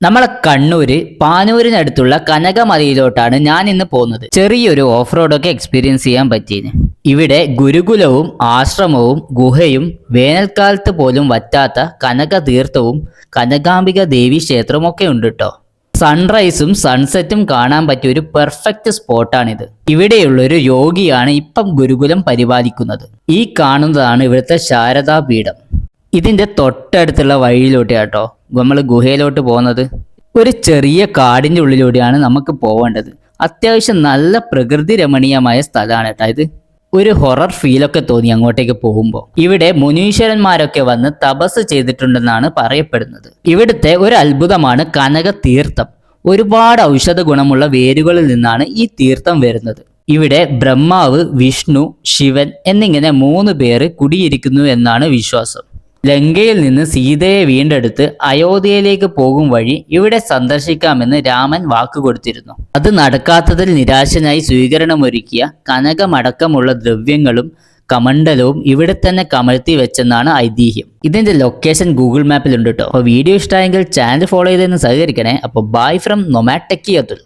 നമ്മളെ കണ്ണൂര് പാനൂരിനടുത്തുള്ള കനകമലയിലോട്ടാണ് ഞാൻ ഇന്ന് പോകുന്നത്. ചെറിയൊരു ഓഫ് റോഡൊക്കെ എക്സ്പീരിയൻസ് ചെയ്യാൻ പറ്റിയത് ഇവിടെ ഗുരുകുലവും ആശ്രമവും ഗുഹയും വേനൽക്കാലത്ത് പോലും വറ്റാത്ത കനക തീർത്ഥവും കനകാംബിക ദേവി ക്ഷേത്രവും ഒക്കെ ഉണ്ട് കേട്ടോ സൺറൈസും സൺസെറ്റും കാണാൻ പറ്റിയ ഒരു പെർഫെക്റ്റ് സ്പോട്ടാണിത് ഇവിടെയുള്ള ഒരു യോഗിയാണ് ഇപ്പം ഗുരുകുലം പരിപാലിക്കുന്നത്. ഈ കാണുന്നതാണ് ഇവിടുത്തെ ശാരദാപീഠം. ഇതിന്റെ തൊട്ടടുത്തുള്ള വഴിയിലോട്ട് കേട്ടോ നമ്മൾ ഗുഹയിലോട്ട് പോകുന്നത് ഒരു ചെറിയ കാടിന്റെ ഉള്ളിലൂടെയാണ് നമുക്ക് പോകേണ്ടത് അത്യാവശ്യം നല്ല പ്രകൃതി രമണീയമായ സ്ഥലമാണ് കേട്ടോ ഇത്. ഒരു ഹൊറർ ഫീലൊക്കെ തോന്നി അങ്ങോട്ടേക്ക് പോകുമ്പോൾ ഇവിടെ മുനീശ്വരന്മാരൊക്കെ വന്ന് തപസ് ചെയ്തിട്ടുണ്ടെന്നാണ് പറയപ്പെടുന്നത്. ഇവിടുത്തെ ഒരു അത്ഭുതമാണ് കനക തീർത്ഥം. ഒരുപാട് ഔഷധ ഗുണമുള്ള വേരുകളിൽ നിന്നാണ് ഈ തീർത്ഥം വരുന്നത്. ഇവിടെ ബ്രഹ്മാവ് വിഷ്ണു ശിവൻ എന്നിങ്ങനെ മൂന്ന് പേര് കുടിയിരിക്കുന്നു എന്നാണ് വിശ്വാസം. ലങ്കയിൽ നിന്ന് സീതയെ വീണ്ടെടുത്ത് അയോധ്യയിലേക്ക് പോകും വഴി ഇവിടെ സന്ദർശിക്കാമെന്ന് രാമൻ വാക്കുകൊടുത്തിരുന്നു അത് നടക്കാത്തതിൽ നിരാശനായി സ്വീകരണമൊരുക്കിയ കനകമടക്കമുള്ള ദ്രവ്യങ്ങളും കമണ്ഡലവും ഇവിടെ തന്നെ കമഴ്ത്തി വെച്ചെന്നാണ് ഐതിഹ്യം. ഇതിന്റെ ലൊക്കേഷൻ ഗൂഗിൾ മാപ്പിലുണ്ട് കേട്ടോ അപ്പോൾ വീഡിയോ ഇഷ്ടമായെങ്കിൽ ചാനൽ ഫോളോ ചെയ്തെന്ന് സഹകരിക്കണേ. അപ്പോൾ ബൈ ഫ്രം നൊമാറ്റക്കി അതുൽ